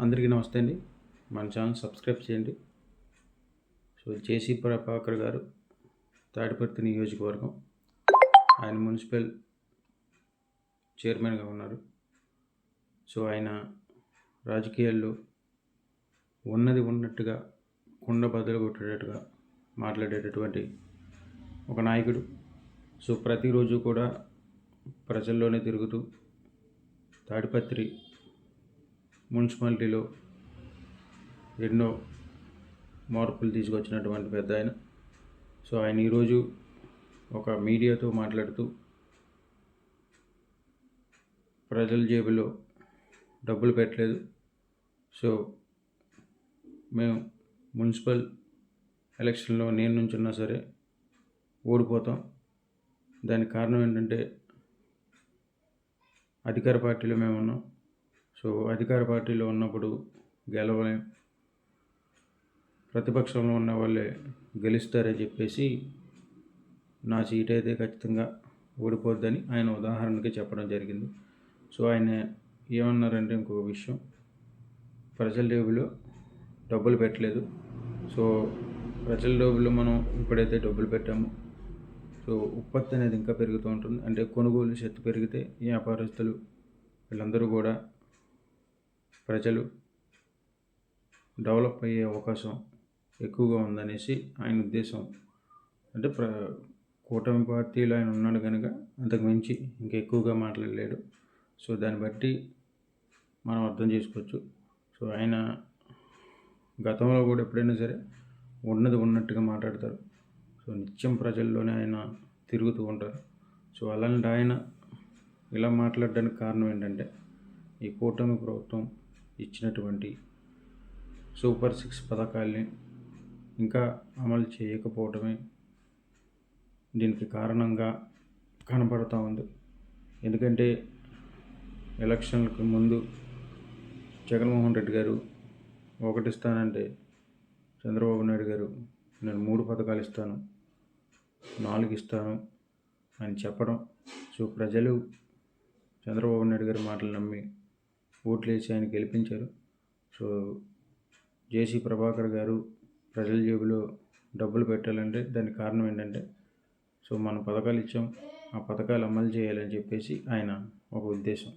అందరికీ నమస్తే అండి. మన ఛానల్ సబ్స్క్రైబ్ చేయండి. సో జేసీ ప్రభాకర్ గారు తాడిపత్రి నియోజకవర్గం. ఆయన మున్సిపల్ చైర్మన్గా ఉన్నారు. సో ఆయన రాజకీయాల్లో ఉన్నది ఉన్నట్టుగా కుండ బదులు కొట్టేటట్టుగా మాట్లాడేటటువంటి ఒక నాయకుడు. సో ప్రతిరోజు కూడా ప్రజల్లోనే తిరుగుతూ తాడిపత్రి మున్సిపాలిటీలో ఎన్నో మార్పులు తీసుకొచ్చినటువంటి పెద్ద ఆయన. సో ఆయన ఈరోజు ఒక మీడియాతో మాట్లాడుతూ ప్రజల జేబులో డబ్బులు పెట్టలేదు. సో మేము మున్సిపల్ ఎలక్షన్లో నేను నుంచున్నా సరే ఓడిపోతాం. దానికి కారణం ఏంటంటే అధికార పార్టీలో మేము ఉన్నాం సో అధికార పార్టీలో ఉన్నప్పుడు గెలవలేం ప్రతిపక్షంలో ఉన్న వాళ్ళే గెలుస్తారని చెప్పేసి నా సీట్ అయితే ఖచ్చితంగా ఓడిపోద్దని ఆయన ఉదాహరణకి చెప్పడం జరిగింది. సో ఆయన ఏమన్నారంటే ఇంకొక విషయం ప్రజల డేబులో డబ్బులు పెట్టలేదు. సో ప్రజల డబ్బులు మనం ఇప్పుడైతే డబ్బులు పెట్టాము. సో ఉత్పత్తి అనేది ఇంకా పెరుగుతూ ఉంటుంది. అంటే కొనుగోలు శక్తి పెరిగితే వ్యాపారస్తులు వీళ్ళందరూ కూడా ప్రజలు డెవలప్ అయ్యే అవకాశం ఎక్కువగా ఉందనేసి ఆయన ఉద్దేశం. అంటే ప్ర కూటమి పార్టీలో ఆయన ఉన్నాడు కనుక అంతకు మించి ఇంకా ఎక్కువగా మాట్లాడలేడు. సో దాన్ని బట్టి మనం అర్థం చేసుకోవచ్చు. సో ఆయన గతంలో కూడా ఎప్పుడైనా సరే ఉన్నది ఉన్నట్టుగా మాట్లాడతారు. సో నిత్యం ప్రజల్లోనే ఆయన తిరుగుతూ ఉంటారు. సో అలాంటి ఆయన ఇలా మాట్లాడడానికి కారణం ఏంటంటే ఈ కూటమి ప్రభుత్వం ఇచ్చినటువంటి సూపర్ సిక్స్ పథకాల్ని ఇంకా అమలు చేయకపోవడమే దీనికి కారణంగా కనపడుతూ ఉంది. ఎందుకంటే ఎలక్షన్లకు ముందు జగన్మోహన్ రెడ్డి గారు ఒకటి ఇస్తానంటే చంద్రబాబు నాయుడు గారు నేను మూడు పథకాలు ఇస్తాను నాలుగు ఇస్తాను అని చెప్పడం. సో ప్రజలు చంద్రబాబు నాయుడు గారి మాటలు నమ్మి ఓట్లు వేసి ఆయన గెలిపించారు. సో జేసీ ప్రభాకర్ గారు ప్రజల జేబులో డబ్బులు పెట్టాలంటే దానికి కారణం ఏంటంటే సో మనం పథకాలు ఇచ్చాం ఆ పథకాలు అమలు చేయాలని చెప్పేసి ఆయన ఒక ఉద్దేశం.